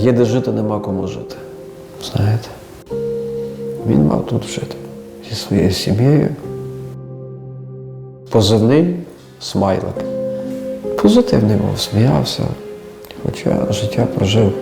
Є де жити, нема кому жити. Знаєте? Він мав тут жити зі своєю сім'єю. Позивний смайлик. Позитивний був, сміявся, хоча життя прожив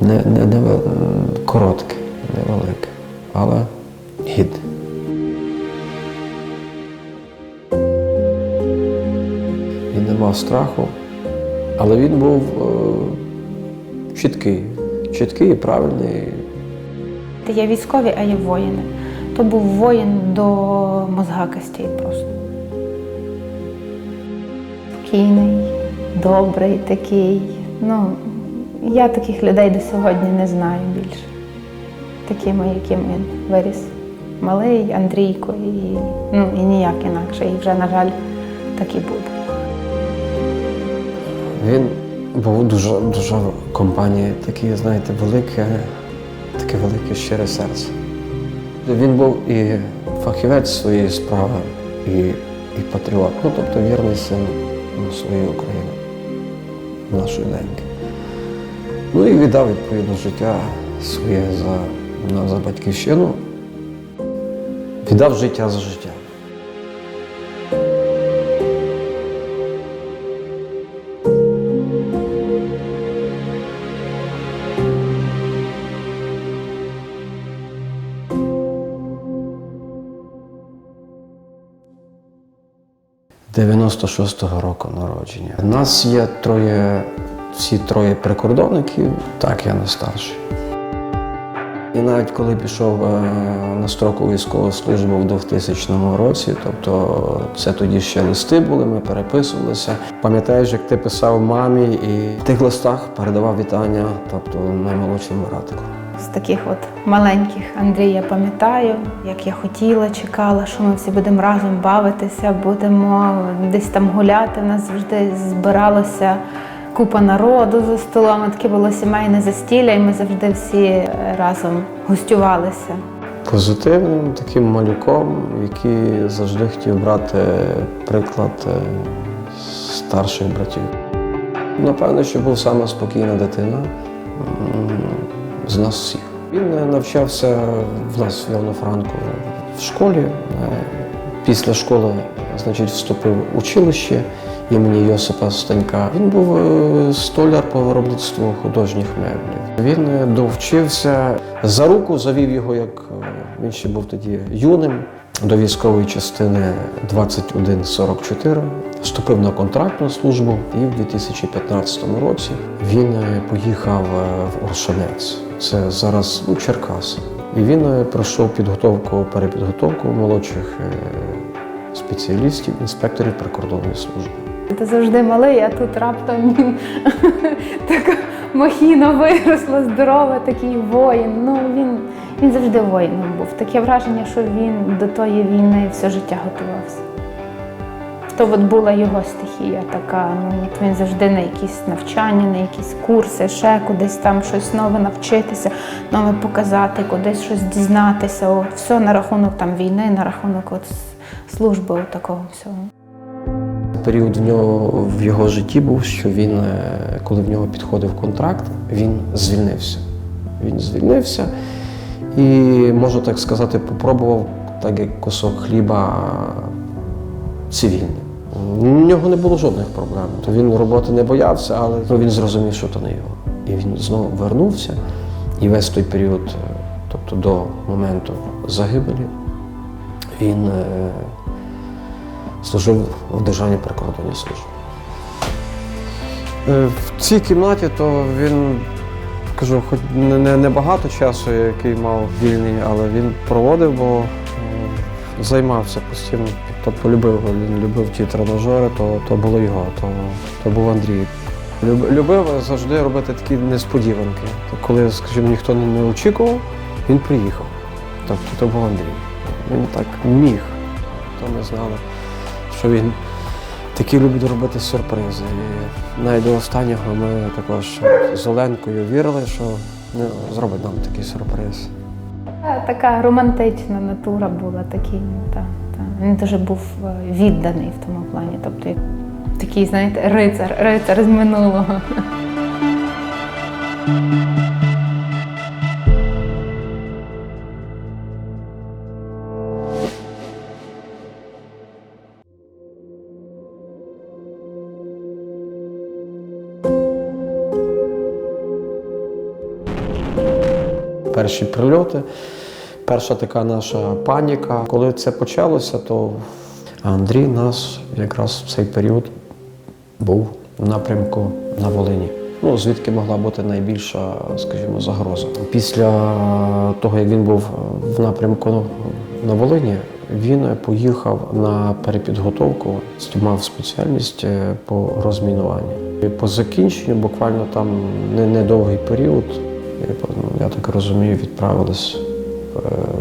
не, не, не коротке, невелике, але гідне. Він не мав страху, але він був е, чіткий, чіткий і правильний. Є військові, а є воїни. То був воїн до мозга костей просто. Спокійний, добрий такий. Ну, я таких людей до сьогодні не знаю більше. Такими, яким він виріс. Малий Андрійко і, ну, і ніяк інакше. І вже, на жаль, так і буде. Він був дуже, дуже компанії, таке, знаєте, велике, таке велике щире серце. Він був і фахівець своєї справи, і, і патріот. Ну, тобто вірний син своєї України, нашої неньки. Ну і віддав відповідно життя своє за, за батьківщину. Віддав життя за життя. – 96-го року народження. У нас є троє, всі троє прикордонників, так я не старший. І навіть коли пішов е, на строкову військову службу в 2000 році, тобто це тоді ще листи були, ми переписувалися. Пам'ятаєш, як ти писав мамі і в тих листах передавав вітання, тобто наймолодшому братику. З таких от маленьких Андрія пам'ятаю, як я хотіла, чекала, що ми всі будемо разом бавитися, будемо десь там гуляти. У нас завжди збиралося купа народу за столом. Таке було сімейне застілля, і ми завжди всі разом гостювалися. Позитивним таким малюком, який завжди хотів брати приклад е, старших братів. Напевно, що був саме спокійна дитина з нас всіх. Він е, навчався в нас в Івано-Франку в школі. Е, Після школи значить, вступив в училище імені Йосипа Станька. Він був е, столяр по виробництву художніх меблів. Він довчився за руку, завів його, як він ще був тоді юним, до військової частини 2144. Вступив на контрактну службу і в 2015 році він е, поїхав е, в Оршанець. Це зараз ну, Черкас. І він е, пройшов підготовку, перепідготовку молодших спеціалістів, інспекторів прикордонної служби. Ти завжди малий, а тут раптом він така махіна виросла, здорова, такий воїн. Ну він, він завжди воїном був. Таке враження, що він до тої війни все життя готувався. То от була його стихія така. Ну, він завжди на якісь навчання, на якісь курси, ще кудись там щось нове навчитися, нове показати, кудись щось дізнатися. От, все на рахунок там війни, на рахунок от, служби от такого всього. Період в нього в його житті був, що він, е, коли в нього підходив контракт, він звільнився. Він звільнився і, можу так сказати, попробував так як кусок хліба цивільним. У нього не було жодних проблем. То він роботи не боявся, але ну, він зрозумів, що то не його. І він знову вернувся. І весь той період, е, тобто до моменту загибелі, він е, служив в Державній прикордонній службі. Е, В цій кімнаті то він, кажу, хоч не, не, багато часу, який мав вільний, але він проводив, бо е, займався постійно. Тобто любив, він любив ті тренажери, то, то було його, то, то був Андрій. Любив завжди робити такі несподіванки. Коли, скажімо, ніхто не очікував, він приїхав. Тобто то був Андрій. Він так міг. То ми знали, що він такий любить робити сюрпризи. І навіть до останнього ми також з Оленкою вірили, що ну, зробить нам такий сюрприз. Така романтична натура була такий. Та, та. Він дуже був е, відданий в тому плані. Тобто такий, знаєте, рицар, рицар з минулого. Перші прильоти, перша така наша паніка. Коли це почалося, то Андрій нас якраз в цей період був в напрямку на Волині. Ну, звідки могла бути найбільша, скажімо, загроза. Після того, як він був в напрямку на Волині, він поїхав на перепідготовку, мав спеціальність е, по розмінуванню. По закінченню, буквально там не- недовгий період, я, так розумію, відправились е,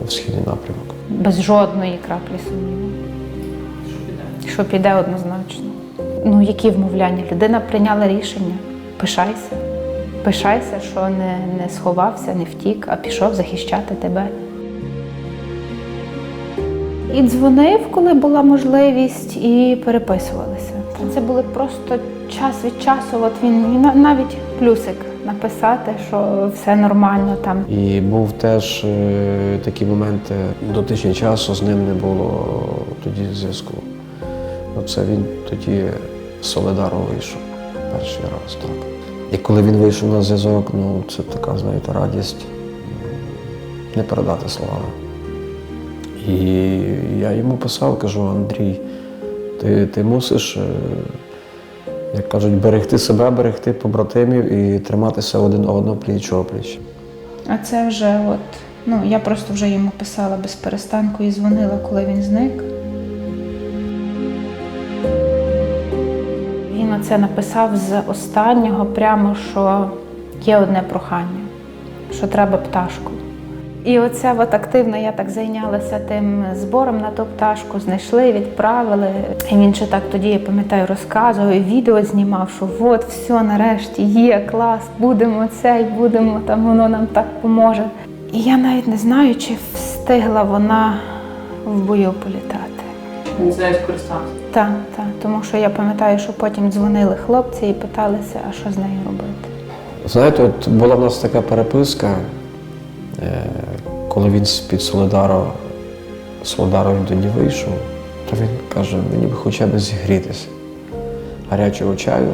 в східний напрямок. Без жодної краплі сумніву. Що піде однозначно. Ну, які вмовляння? Людина прийняла рішення. Пишайся. Пишайся, що не, не сховався, не втік, а пішов захищати тебе. І дзвонив, коли була можливість, і переписувалися. Це були просто час від часу. От він навіть плюсик написати, що все нормально там. І був теж е, такі моменти до тижня часу з ним не було тоді зв'язку. Це він тоді з Соледару вийшов перший раз. Так. І коли він вийшов на зв'язок, ну це така, знаєте, радість не передати словами. І я йому писав, кажу, Андрій, ти, ти мусиш, е, як кажуть, берегти себе, берегти побратимів і триматися один одного пліч опліч. А це вже от, ну я просто вже йому писала без перестанку і дзвонила, коли він зник. Він оце написав з останнього, прямо що є одне прохання, що треба пташку. І оце от активно я так зайнялася тим збором на ту пташку, знайшли, відправили. І він ще так тоді, я пам'ятаю, розказував, і відео знімав, що от все нарешті є, клас, будемо цей, будемо там, воно нам так поможе. І я навіть не знаю, чи встигла вона в бою політати. Не знаю, скористався. Так, так, тому що я пам'ятаю, що потім дзвонили хлопці і питалися, а що з нею робити. Знаєте, от була в нас така переписка, е, коли він з-під Солидару, Солидару він тоді вийшов, то він каже, мені би хоча б зігрітися гарячого чаю.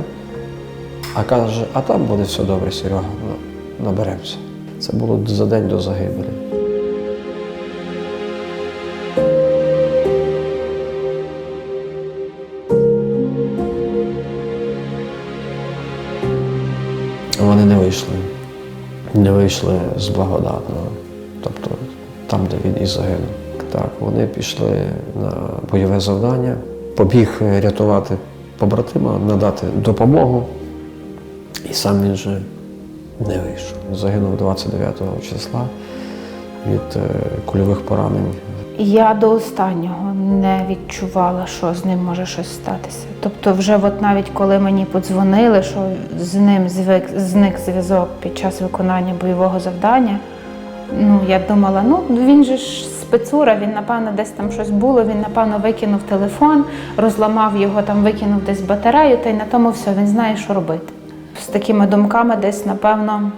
А каже, а там буде все добре, Серега, ну, наберемося. Це було за день до загибелі. Вони не вийшли. Не вийшли з благодатного. Там, де він і загинув. Так, вони пішли на бойове завдання, побіг рятувати побратима, надати допомогу. І сам він же не вийшов. Загинув 29 числа від е, кульових поранень. Я до останнього не відчувала, що з ним може щось статися. Тобто, вже от навіть коли мені подзвонили, що з ним звик, зник зв'язок під час виконання бойового завдання, ну я думала, ну він же ж спецура, він напевно десь там щось було, він напевно викинув телефон, розламав його, там викинув десь батарею, та й на тому все, він знає, що робити. З такими думками десь, напевно,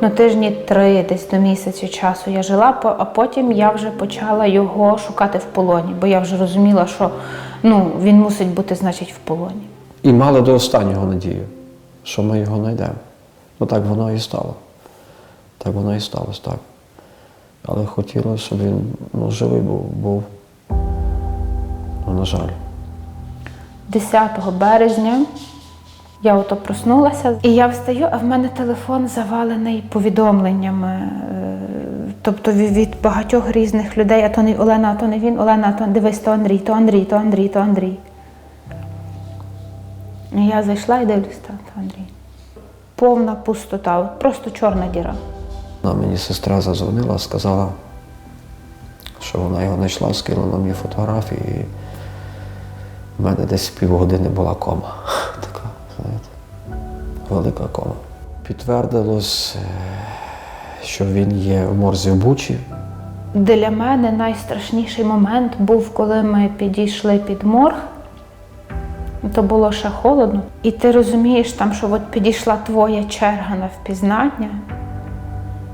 ну, тижні три, десь до місяця часу я жила, а потім я вже почала його шукати в полоні, бо я вже розуміла, що ну, він мусить бути, значить, в полоні. І мали до останнього надію, що ми його знайдемо. Ну так воно і стало. Так воно і сталося, так. Але хотілося, щоб він ну, живий був, був. Ну, на жаль. 10 березня я ото проснулася, і я встаю, а в мене телефон завалений повідомленнями. е, Тобто від багатьох різних людей, а то не Олена, а то не він, Олена, а то дивись, то Андрій, то Андрій, то Андрій, то Андрій. І я зайшла і дивлюсь, так, то Андрій. Повна пустота, просто чорна діра. Вона мені сестра задзвонила, сказала, що вона його знайшла, скинула мені фотографії. І в мене десь півгодини була кома. Така, знаєте, велика кома. Підтвердилось, е, що він є в морзі в Бучі. Для мене найстрашніший момент був, коли ми підійшли під морг. То було ще холодно. І ти розумієш, там, що от підійшла твоя черга на впізнання,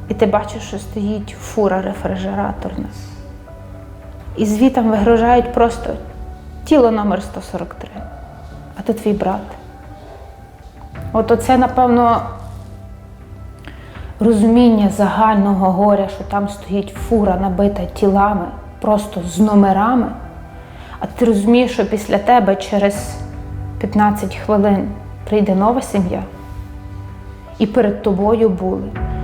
і ти бачиш, що стоїть фура рефрижераторна. І звітам вигрожають просто тіло номер 143. А то твій брат. От оце, напевно, розуміння загального горя, що там стоїть фура, набита тілами, просто з номерами. А ти розумієш, що після тебе через 15 хвилин прийде нова сім'я, і перед тобою були. –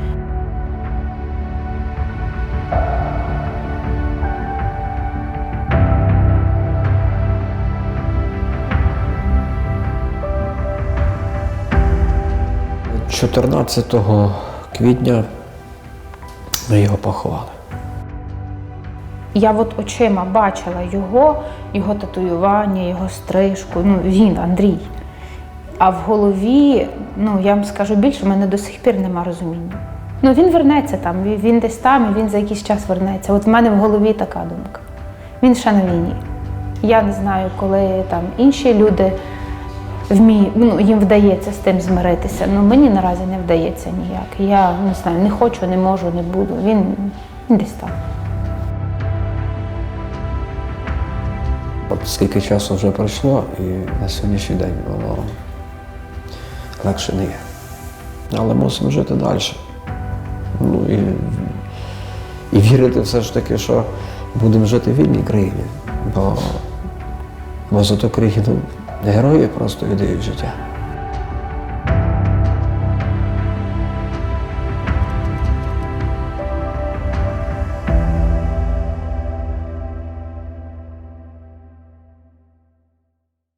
14 квітня ми його поховали. Я от очима бачила його, його татуювання, його стрижку. Ну, він, Андрій. А в голові, ну я вам скажу більше, в мене до сих пір нема розуміння. Ну він вернеться там, він- десь там, і він за якийсь час вернеться. От в мене в голові така думка. Він ще на війні. Я не знаю, коли там інші люди вміють, ну, їм вдається з тим змиритися. Ну мені наразі не вдається ніяк. Я не знаю, не хочу, не можу, не буду. Він десь там. От скільки часу вже пройшло, і на сьогоднішній день воно легше не є. Але мусимо жити далі. Ну і, і вірити все ж таки, що будемо жити в вільній країні. Бо, бо за ту країну герої просто віддають життя.